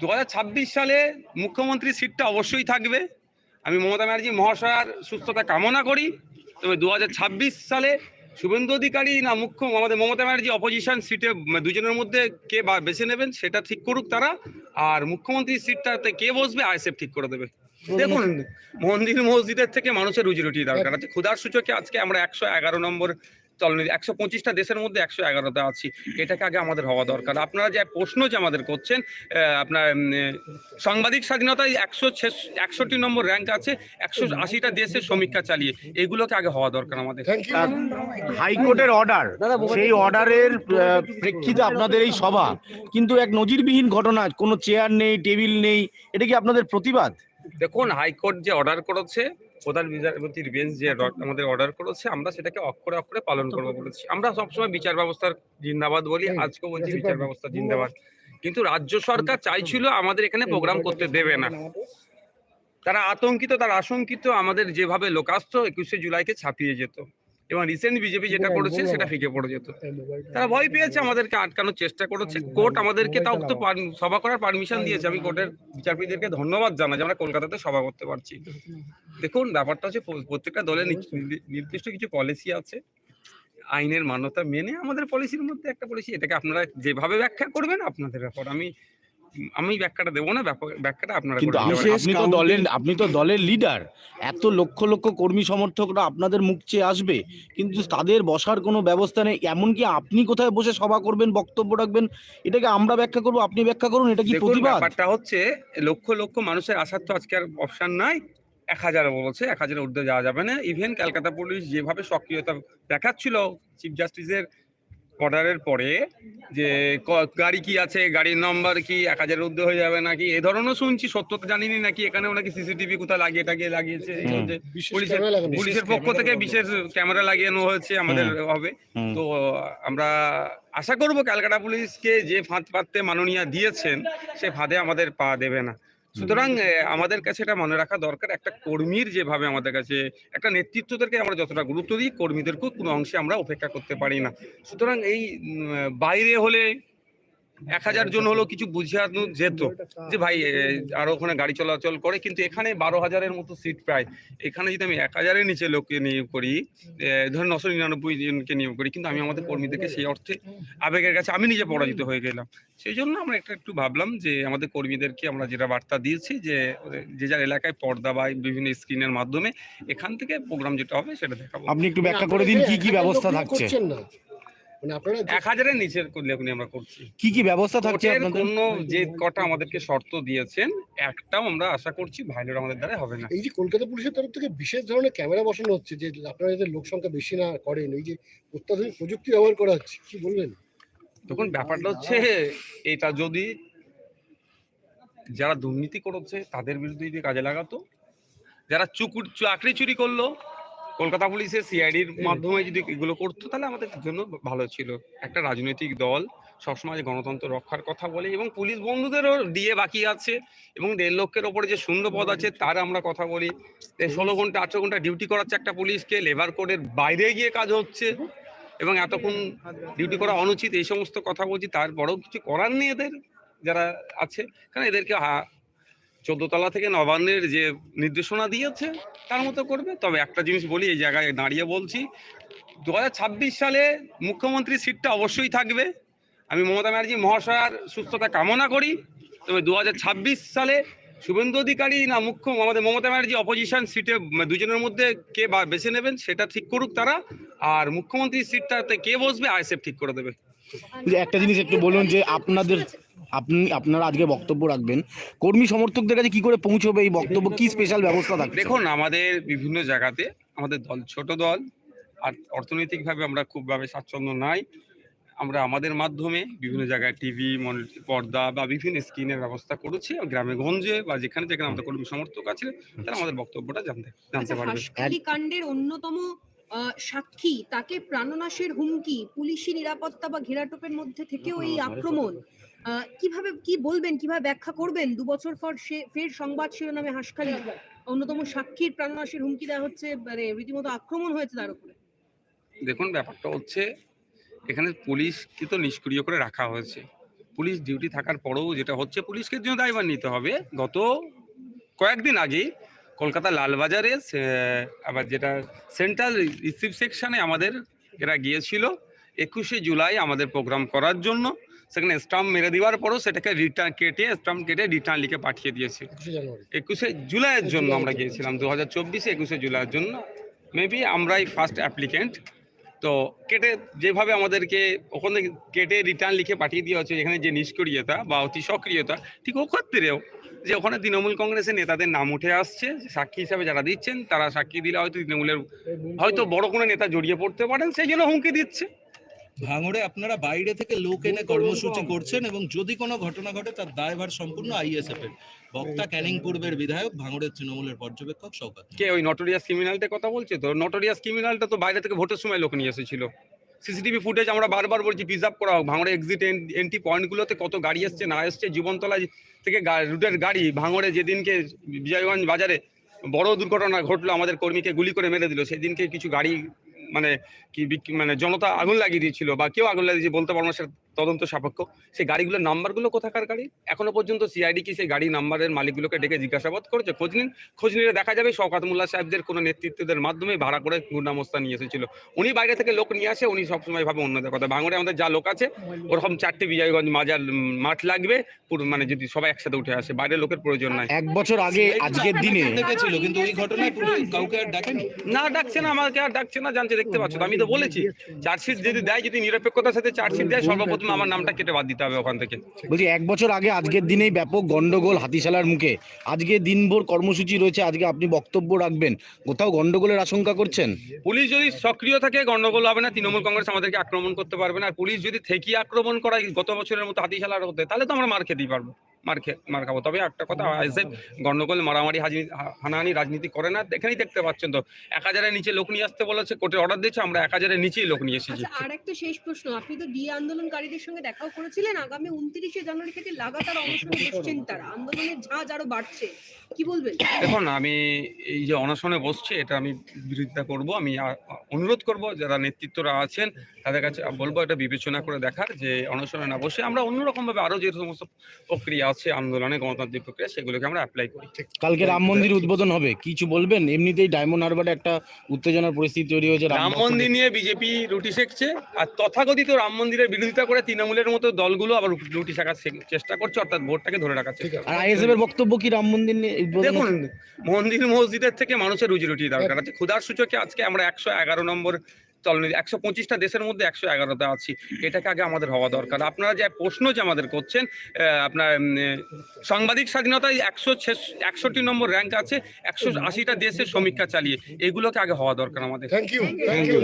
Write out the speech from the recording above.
দুহাজার ছাব্বিশ সালে মুখ্যমন্ত্রী সিটটা অবশ্যই থাকবে। আমি মমতা ব্যানার্জি মহাশয়ার সুস্থতা কামনা করি। তবে দুহাজার ছাব্বিশ সালে শুভেন্দু অধিকারী না মুখ্য আমাদের মমতা ব্যানার্জি অপোজিশন সিটে, দুজনের মধ্যে কে বা- বেছে নেবেন সেটা ঠিক করুক তারা। আর মুখ্যমন্ত্রী সিটটাতে কে বসবে, আইএসএফ ঠিক করে দেবে। দেখুন, মন্দির মসজিদের থেকে মানুষের রুজি রুটি দরকার আছে। ক্ষুধার সূচকে আজকে আমরা একশো এগারো নম্বর চলনি একশো পঁচিশটা দেশের মধ্যে একশো এগারোতে আছি। এটাকে আগে আমাদের হওয়া দরকার। আপনারা যে প্রশ্ন যে আমাদের করছেন আহ, আপনার সাংবাদিক স্বাধীনতায় একশো একষট্টি নম্বর র্যাঙ্ক আছে একশো আশিটা দেশের সমীক্ষা চালিয়ে এগুলোকে আগে হওয়া দরকার আমাদের। হাইকোর্টের অর্ডার সেই অর্ডারের প্রেক্ষিতে আপনাদের এই সভা। কিন্তু এক নজিরবিহীন ঘটনা কোনো চেয়ার নেই টেবিল নেই এটা কি আপনাদের প্রতিবাদ? দেখুন হাইকোর্ট যে অর্ডার করেছে প্রধান বিচারপতির বেঞ্চ যে আমাদের অর্ডার করেছে আমরা সেটাকে অক্ষরে অক্ষরে পালন করব বলেছি। আমরা সবসময় বিচার ব্যবস্থার জিন্দাবাদ বলি আজকেও বলছি বিচার ব্যবস্থা জিন্দাবাদ। কিন্তু রাজ্য সরকার চাইছিল আমাদের এখানে প্রোগ্রাম করতে দেবে না। তারা আতঙ্কিত তারা আশঙ্কিত আমাদের যেভাবে লোকাস্ত্র একুশে জুলাইকে ছাপিয়ে যেত। এবং রিসেন্ট বিজেপি যেটা করেছে সেটা ফিকে পড়ে যেত। তারা ভয় পেয়েছে আমাদেরকে আটকানোর চেষ্টা করেছে। কোর্ট আমাদেরকে তাও তো সভা করার পারমিশন দিয়েছে। আমি কোর্টের বিচারপতিদেরকে ধন্যবাদ জানাই যে আমরা কলকাতাতে সভা করতে পারছি। দেখুন ব্যাপারটা হচ্ছে প্রত্যেকটা দলের নির্দিষ্ট কিছু পলিসি আছে। আইনের মান্যতা মেনে আমাদের পলিসির মধ্যে একটা পলিসি এটাকে আপনারা যেভাবে ব্যাখ্যা করবেন আপনাদের ব্যাপার আমি আমি ব্যাখ্যাটা দেবো না ব্যাখ্যাটা আপনারা কিন্তু আপনি তো দলের আপনি তো দলের লিডার এত লক্ষ লক্ষ কর্মী সমর্থকরা আপনাদের মুখ চেয়ে আসবে। কিন্তু তাদের বসার কোনো ব্যবস্থা নেই। এমনকি আপনি কোথায় বসে সভা করবেন বক্তব্য রাখবেন এটাকে আমরা ব্যাখ্যা করব আপনি ব্যাখ্যা করুন এটা কি প্রতিবাদ? ব্যাপারটা হচ্ছে লক্ষ লক্ষ মানুষের আসার তো আজকে আর অপশন নাই। এক হাজার বলছে এক হাজারের ঊর্ধ্বে যাওয়া যাবে না। ইভেন কলকাতা পুলিশ যেভাবে সক্রিয়তা দেখাচ্ছিল চিফ জাস্টিসের অর্ডারের পরে যে গাড়ি কি আছে গাড়ির নম্বর কি এক হাজারের ঊর্ধ্বে হয়ে যাবে নাকি এ ধরনের শুনছি সত্যতা জানিনি নাকি এখানে নাকি সিসিটিভি কোথায় লাগিয়ে টাগিয়ে লাগিয়েছে পুলিশের পুলিশের পক্ষ থেকে বিশেষ ক্যামেরা লাগিয়ানো হয়েছে আমাদের হবে। তো আমরা আশা করব ক্যালকাটা পুলিশকে যে ফাঁদ পাততে মাননীয়া দিয়েছেন সে ফাঁদে আমাদের পা দেবে না। সুতরাং আমাদের কাছে এটা মনে রাখা দরকার। একটা কর্মীর যেভাবে আমাদের কাছে, একটা নেতৃত্বদেরকে আমরা যতটা গুরুত্ব দিই, কর্মীদেরকেও কোনো অংশে আমরা উপেক্ষা করতে পারি না। সুতরাং এই বাইরে হলে এক হাজার জন হলো কিছু বুঝানো যেত যে ভাই আরও ওখানে গাড়ি চলাচল করে কিন্তু এখানে বারো হাজারের মতো সিট প্রায়। এখানে যদি আমি এক হাজারের নিচে লোককে নিয়োগ করি এ, ধরুন নশো নিরানব্বই জনকে নিয়োগ করি কিন্তু আমি আমাদের কর্মীদেরকে সেই অর্থে আবেগের কাছে আমি নিজে পরাজিত হয়ে গেলাম। সেই জন্য আমরা একটা একটু ভাবলাম যে আমাদের কর্মীদেরকে আমরা যেটা বার্তা দিয়েছি যে যে যার এলাকায় পর্দা বা বিভিন্ন স্ক্রিনের মাধ্যমে এখান থেকে প্রোগ্রাম যেটা হবে সেটা দেখাবো। আপনি একটু ব্যাখ্যা করে দিন কি কি ব্যবস্থা থাকছে? না। মানে আপনারা যে- এক হাজারের নিচের লেখনি আমরা করছি। কি কি ব্যবস্থা থাকছে আপনাদের? কোনো যে কটা আমাদেরকে শর্ত দিয়েছেন একটাও আমরা আশা করছি আমাদের দ্বারা হবে না। এই যে কলকাতা পুলিশের তরফ থেকে বিশেষ ধরনের ক্যামেরা বসানো হচ্ছে যে আপনারা যাতে লোক সংখ্যা বেশি না করেন এই যে অত্যাধুনিক প্রযুক্তি ব্যবহার করা হচ্ছে কি বলবেন? তখন ব্যাপারটা হচ্ছে এটা যদি যারা দুর্নীতি করেছে তাদের বিরুদ্ধে যদি কাজে লাগাতো যারা চুকুর চাকরি চুরি করল কলকাতা পুলিশের সিআইডির মাধ্যমে যদি এগুলো করতো, তাহলে আমাদের জন্য ভালো ছিল। একটা রাজনৈতিক দল, সবসময় গণতন্ত্র রক্ষার কথা বলে এবং পুলিশ বন্ধুদেরও দিয়ে বাকি আছে এবং দেড় লক্ষের ওপরে যে শূন্য পদ আছে, তার আমরা কথা বলি। ষোলো ঘণ্টা, আঠেরো ঘণ্টা ডিউটি করাচ্ছে একটা পুলিশকে, লেবার কোডের বাইরে গিয়ে কাজ হচ্ছে এবং এতক্ষণ ডিউটি করা অনুচিত, এই সমস্ত কথা বলছি। তারপরেও কিছু করার নেই এদের, যারা আছে। কারণ এদেরকে তলা থেকে নবান্নের যে নির্দেশনা দিয়েছে, তার মতো করবে। তবে একটা জিনিস বলি, এই জায়গায় দাঁড়িয়ে বলছি, দু হাজার ছাব্বিশ সালে মুখ্যমন্ত্রী সিটটা অবশ্যই থাকবে। আমি মমতা ব্যানার্জি মহাশয়ার সুস্থতা কামনা করি। তবে দু হাজার ছাব্বিশ সালে শুভেন্দু অধিকারী না মুখ্য আমাদের মমতা ব্যানার্জি অপোজিশন সিটে দুজনের মধ্যে কে বা- বেছে নেবেন, সেটা ঠিক করুক তারা। আর মুখ্যমন্ত্রী সিটটাতে কে বসবে, আইএসএফ ঠিক করে দেবে। একটা জিনিস একটু বলুন যে আপনাদের আপনি আপনারা আজকে বক্তব্য রাখবেন। কর্মী সমর্থকদের কাছে কি করে পৌঁছবে? এই বক্তব্য কি স্পেশাল ব্যবস্থা থাকবে দেখুন আমাদের বিভিন্ন জায়গাতে আমাদের দল ছোট দল আর অর্থনৈতিকভাবে আমরা খুবভাবে স্বাচ্ছন্দ্য নাই। আমরা আমাদের মাধ্যমে বিভিন্ন জায়গায় টিভি পর্দা বা বিভিন্ন স্ক্রিনের ব্যবস্থা করেছি। গ্রামে গঞ্জে বা যেখানে যেখানে আমাদের কর্মী সমর্থক আছে তারা আমাদের বক্তব্যটা জানতে জানতে আচ্ছা, পারবে। কাণ্ডের অন্যতম আহ, সাক্ষী তাকে প্রাণনাশের হুমকি পুলিশি নিরাপত্তা বা ঘেরাটোপের মধ্যে থেকেও এই আক্রমণ। কীভাবে, কি বলবেন, কীভাবে ব্যাখ্যা করবেন? দু বছর পর সে, ফের সংবাদ শিরোনামে হাসখালি অন্যতম সাক্ষীর প্রাণনাশের হুমকি দেওয়া হচ্ছে মানে রীতিমতো আক্রমণ হয়েছে তার উপরে। দেখুন, ব্যাপারটা হচ্ছে, এখানে পুলিশকে তো নিষ্ক্রিয় করে রাখা হয়েছে। পুলিশ ডিউটি থাকার পরেও যেটা হচ্ছে, পুলিশকে জন্য দায়ভার নিতে হবে। গত কয়েকদিন আগেই কলকাতা লালবাজারে আবার যেটা সেন্ট্রাল রিসিভ সেকশনে আমাদের এরা গিয়েছিল, একুশে জুলাই আমাদের প্রোগ্রাম করার জন্য। সেখানে স্টাম্প মেরে দেওয়ার পরও সেটাকে রিটার্ন কেটে স্টাম্প কেটে রিটার্ন লিখে পাঠিয়ে দিয়েছে। একুশে জুলাইয়ের জন্য আমরা গিয়েছিলাম দু হাজার চব্বিশে একুশে জুলাইয়ের জন্য। মেবি আমরাই ফার্স্ট অ্যাপ্লিকেন্ট তো কেটে যেভাবে আমাদেরকে ওখানে কেটে রিটার্ন লিখে পাঠিয়ে দেওয়া হচ্ছে এখানে যে নিষ্ক্রিয়তা বা অতি সক্রিয়তা ঠিক ও ক্ষেত্রেও যে ওখানে তৃণমূল কংগ্রেসের নেতাদের নাম উঠে আসছে সাক্ষী হিসাবে যারা দিচ্ছেন তারা সাক্ষী দিলে হয়তো তৃণমূলের হয়তো বড় কোনো নেতা জড়িয়ে পড়তে পারেন সেই জন্য হুমকি দিচ্ছে। ভাঙড়ে আপনারা বাইরে থেকে লোক এনে কর্মসূচি করছেন এবং যদি কোনো ঘটনা ঘটে তার দায়ভার সম্পূর্ণ আইএসএফ এর। বক্তা ক্যানিং পূর্বের বিধায়ক ভাঙড়ের তৃণমূলের পর্যবেক্ষক শওকাত কে ওই নটোরিয়াস ক্রিমিনালটার কথা বলছে তো? নটোরিয়াস ক্রিমিনালটা তো বাইরে থেকে ভোটের সময় লোক নিয়ে এসেছিল। সিসিটিভি ফুটেজ আমরা বারবার বলছি প্রিজার্ভ করা হোক। ভাঙড়ে এক্সিট এন্ট্রি পয়েন্টগুলোতে কত গাড়ি এসছে না এসছে জীবনতলা থেকে রুটের গাড়ি ভাঙড়ে যেদিনকে বিজয়গঞ্জ বাজারে বড় দুর্ঘটনা ঘটলো আমাদের কর্মীকে গুলি করে মেরে দিল সেদিনকে কিছু গাড়ি মানে কি মানে জনতা আগুন লাগিয়ে দিয়েছিল বা কেউ আগুন লাগিয়েছে বলতে পারব না, সেটা তদন্ত সাপেক্ষ। সেই গাড়িগুলোর নাম্বারগুলো কোথাকার গাড়ি? এখনও পর্যন্ত সিআইডি কি সেই গাড়ি নাম্বারের মালিকগুলোকে ডেকে জিজ্ঞাসাবাদ করেছে? খোঁজ নিন। খোঁজ নিলে দেখা যাবে শওকাত মোল্লা সাহেবদের কোনো নেতৃত্বদের মাধ্যমে ভাড়া করে গুন্ডামস্তা নিয়ে এসেছিল। উনি বাইরে থেকে লোক নিয়ে আসে উনি সবসময় ভাবে অন্যদের কথা। ভাঙড়ে আমাদের যা লোক আছে ওরকম চারটে বিজয়গঞ্জ মাজার মাঠ লাগবে। পুরো মানে যদি সবাই একসাথে উঠে আসে বাইরের লোকের প্রয়োজন নাই। এক বছর আগে আজকের দিনে। ডেকেছিল কিন্তু ওই ঘটনায় কাউকে আর ডাকেনি না ডাকছে না আমাকে আর ডাকছে না জানছে দেখতে পাচ্ছ। তো আমি তো বলেছি চার্জশিট যদি দেয় যদি নিরপেক্ষতার সাথে চার্জশিট দেয় সর্বপ্রথম আমার নামটা কেটে বাদ দিতে হবে ওখান থেকে। বলছি এক বছর আগে আজকের দিনেই ব্যাপক গন্ডগোল হাতিশালার মুখে। আজকে দিনভর কর্মসূচি রয়েছে আজকে আপনি বক্তব্য রাখবেন। কোথাও গন্ডগোলের আশঙ্কা করছেন? পুলিশ যদি সক্রিয় থাকে গন্ডগোল হবে না তৃণমূল কংগ্রেস আমাদেরকে আক্রমণ করতে পারবে না। আর পুলিশ যদি থেকে আক্রমণ করায় গত বছরের মতো হাতিশালার হতে তাহলে তো আমরা মার খেতেই পারব। মার খে মার খাব। তবে একটা কথা এসে গন্ডগোল মারামারি হানাহানি রাজনীতি করে না এখানেই দেখতে পাচ্ছেন তো? এক হাজারের নিচে লোক নিয়ে আসতে বলেছে কোর্টে অর্ডার দিয়েছে আমরা এক হাজারের নিচেই লোক নিয়ে এসেছি। আচ্ছা আর একটা শেষ প্রশ্ন আপনি তো ডি আন্দোলনকারীদের সঙ্গে দেখাও করেছিলেন আগামী উনত্রিশে জানুয়ারি থেকে লাগাতার অনশনে বসছেন তারা আন্দোলনের ঝাঁজ আরও বাড়ছে কি বলবেন? দেখুন আমি এই যে অনশনে বসছে এটা আমি বিরোধিতা করব আমি অনুরোধ করব যারা নেতৃত্বরা আছেন তাদের কাছে বলব এটা বিবেচনা করে দেখার যে অনশনে না বসে আমরা অন্যরকম ভাবে আরও যে সমস্ত প্রক্রিয়া আছে আন্দোলনে গণতান্ত্রিক প্রক্রিয়া সেগুলোকে আমরা অ্যাপ্লাই করি। কালকে রাম মন্দির উদ্বোধন হবে কিছু বলবেন? এমনিতেই ডায়মন্ড হারবারে একটা উত্তেজনার পরিস্থিতি তৈরি হয়েছে রাম মন্দির। নিয়ে বিজেপি রুটি শেখছে আর তথাকথিত রাম মন্দিরের বিরোধিতা করে তৃণমূলের মতো দলগুলো আবার রুটি শেখার চেষ্টা করছে অর্থাৎ ভোটটাকে ধরে রাখার চেষ্টা আর আইএসএফ এর বক্তব্য কি রাম মন্দির নিয়ে দেখুন মন্দির মসজিদের থেকে মানুষের রুজি রুটি দরকার আছে। ক্ষুধার সূচকে আজকে আমরা একশো এগারো নম্বর চলনি একশো পঁচিশটা দেশের মধ্যে একশো এগারোতে আছি। এটাকে আগে আমাদের হওয়া দরকার। আপনারা যে প্রশ্ন যে আমাদের করছেন আহ, আপনার সাংবাদিক স্বাধীনতায় একশো একষট্টি নম্বর র্যাঙ্ক আছে একশো আশিটা দেশের সমীক্ষা চালিয়ে এগুলোকে আগে হওয়া দরকার আমাদের। Thank you thank you